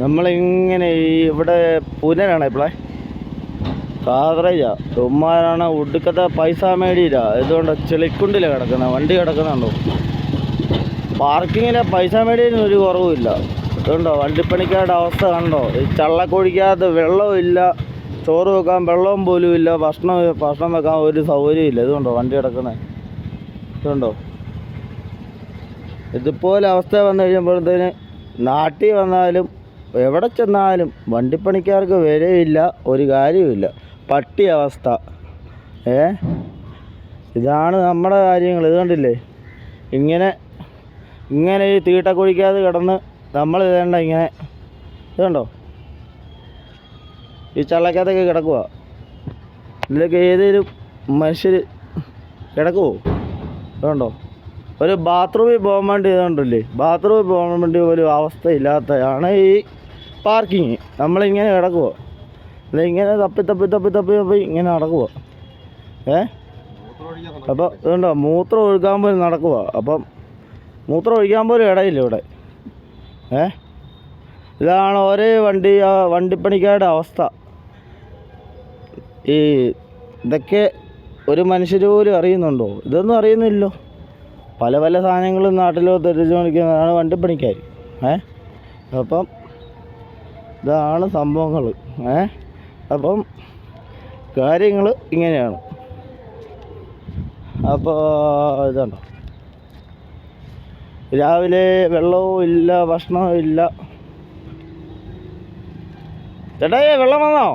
നമ്മളിങ്ങനെ ഇവിടെ പുനരാണ് ഇപ്പോഴേ കാതറേജാ ചുമ്മാരാണ് ഒടുക്കത്തെ പൈസ മേടിയില്ല. ഇതുകൊണ്ട് ചെളിക്കുണ്ടില്ല കിടക്കുന്ന വണ്ടി കിടക്കുന്നുണ്ടോ? പാർക്കിങ്ങിലെ പൈസ മേടിയതിന് ഒരു കുറവുമില്ല. ഇതുണ്ടോ? വണ്ടിപ്പണിക്കാരുടെ അവസ്ഥ കണ്ടോ? ഈ ചള്ളക്കൊഴിക്കാത്ത വെള്ളവും ഇല്ല ചോറ് വെക്കാൻ വെള്ളവും പോലും ഇല്ല ഭക്ഷണം ഭക്ഷണം വെക്കാൻ ഒരു സൗകര്യം ഇല്ല. ഇതുണ്ടോ? വണ്ടി കിടക്കുന്നത് ഇതുണ്ടോ? ഇതുപോലെ അവസ്ഥ വന്നു കഴിയുമ്പോഴത്തേന് നാട്ടിൽ വന്നാലും എവിടെ ചെന്നാലും വണ്ടിപ്പണിക്കാർക്ക് വിലയില്ല ഒരു കാര്യവുമില്ല. പട്ടി അവസ്ഥ ഏ? ഇതാണ് നമ്മുടെ കാര്യങ്ങൾ ഇത് കണ്ടില്ലേ? ഇങ്ങനെ ഇങ്ങനെ ഈ തീട്ട കുഴിക്കാതെ കിടന്ന് നമ്മൾ ഇതേണ്ട ഇങ്ങനെ ഇത് കണ്ടോ? ഈ ചള്ളക്കകത്തൊക്കെ കിടക്കുക ഇതിലൊക്കെ ഏതെങ്കിലും മനുഷ്യർ കിടക്കുമോ ഇതുണ്ടോ ഒരു ബാത്റൂമിൽ പോകാൻ വേണ്ടി ഇതുണ്ടല്ലേ ബാത്റൂമിൽ പോകാൻ വേണ്ടി ഒരു അവസ്ഥയില്ലാത്തതാണ് ഈ പാർക്കിങ് നമ്മളിങ്ങനെ കിടക്കുവോ അല്ല ഇങ്ങനെ തപ്പി തപ്പി തപ്പി തപ്പി തപ്പി ഇങ്ങനെ നടക്കുക ഏ? അപ്പോൾ ഇതുണ്ടോ? മൂത്രം ഒഴുക്കാൻ പോലും നടക്കുക അപ്പം മൂത്രം ഒഴിക്കാൻ പോലും ഇടയില്ല ഇവിടെ. ഏ? ഇതാണ് ഒരേ വണ്ടി വണ്ടിപ്പണിക്കാരുടെ അവസ്ഥ. ഈ ഇതൊക്കെ ഒരു മനുഷ്യർ പോലും അറിയുന്നുണ്ടോ? ഇതൊന്നും അറിയുന്നില്ലല്ലോ. പല പല സാധനങ്ങളും നാട്ടിലോ തെറ്റിച്ച് വണ്ടിപ്പണിക്കാർ. ഏ? അപ്പം ഇതാണ് സംഭവങ്ങൾ ഏ? അപ്പം കാര്യങ്ങൾ ഇങ്ങനെയാണ്. അപ്പോൾ ഇതുണ്ടോ? രാവിലെ വെള്ളവും ഇല്ല ഭക്ഷണവും ഇല്ല. ചേട്ടായി വെള്ളം വന്നോ?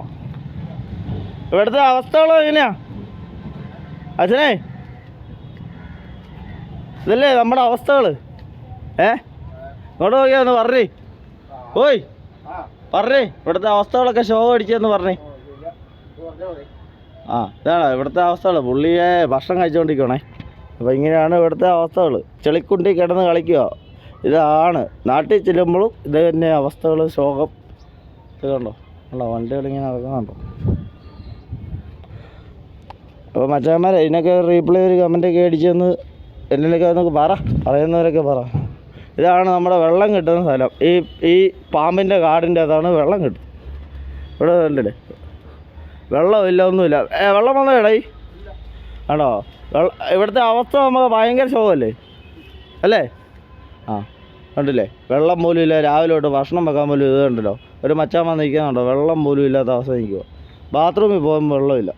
ഇവിടുത്തെ അവസ്ഥകളോ എങ്ങനെയാ? അച്ഛനെ? ഇതല്ലേ നമ്മുടെ അവസ്ഥകൾ ഏ? ഇങ്ങോട്ട് നോക്കിയാ ഒന്ന് പറഞ്ഞേ. ഓയ് പറഞ്ഞേ ഇവിടുത്തെ അവസ്ഥകളൊക്കെ ഷോ അടിച്ചെന്ന് പറഞ്ഞേ. ആ ഇതാണ് ഇവിടുത്തെ അവസ്ഥകൾ പുള്ളിയെ ഭക്ഷണം കഴിച്ചുകൊണ്ടിരിക്കണേ അപ്പോൾ ഇങ്ങനെയാണ് ഇവിടുത്തെ അവസ്ഥകൾ ചെളിക്കുണ്ടി കിടന്ന് കളിക്കുക. ഇതാണ്. നാട്ടിൽ ചെല്ലുമ്പോഴും ഇത് തന്നെ അവസ്ഥകൾ ശോകം. ഇത് കണ്ടോ? കണ്ടോ? വണ്ടികൾ ഇങ്ങനെ നടക്കുന്നുണ്ടോ അപ്പോൾ മച്ചാന്മാരെ ഇതിനൊക്കെ റീപ്ലൈ ഒരു കമന്റൊക്കെ അടിച്ചെന്ന് എന്നൊക്കെ അതൊക്കെ പറ. പറയുന്നവരൊക്കെ പറ. ഇതാണ് നമ്മുടെ വെള്ളം കിട്ടുന്ന സ്ഥലം. ഈ ഈ പാമ്പിന്റെ കാടിന്റെ അതാണ് വെള്ളം കിട്ടും ഇവിടെ കണ്ടില്ലേ? വെള്ളമില്ല ഒന്നുമില്ല. വെള്ളം വന്നോ ഇടയി ആണോ? ഇവിടുത്തെ അവസ്ഥ നമുക്ക് ഭയങ്കര ശോകമല്ലേ? അല്ലേ? ആ കണ്ടില്ലേ? വെള്ളം പോലും ഇല്ല. രാവിലെ തൊട്ട് ഭക്ഷണം വെക്കാൻ പോലും ഇത് കണ്ടല്ലോ. ഒരു മച്ചാൻ വന്ന് നിൽക്കുന്നുണ്ടോ വെള്ളം പോലും ഇല്ലാത്ത അവസ്ഥ നിൽക്കുക ബാത്റൂമിൽ പോകുമ്പോൾ വെള്ളമില്ല.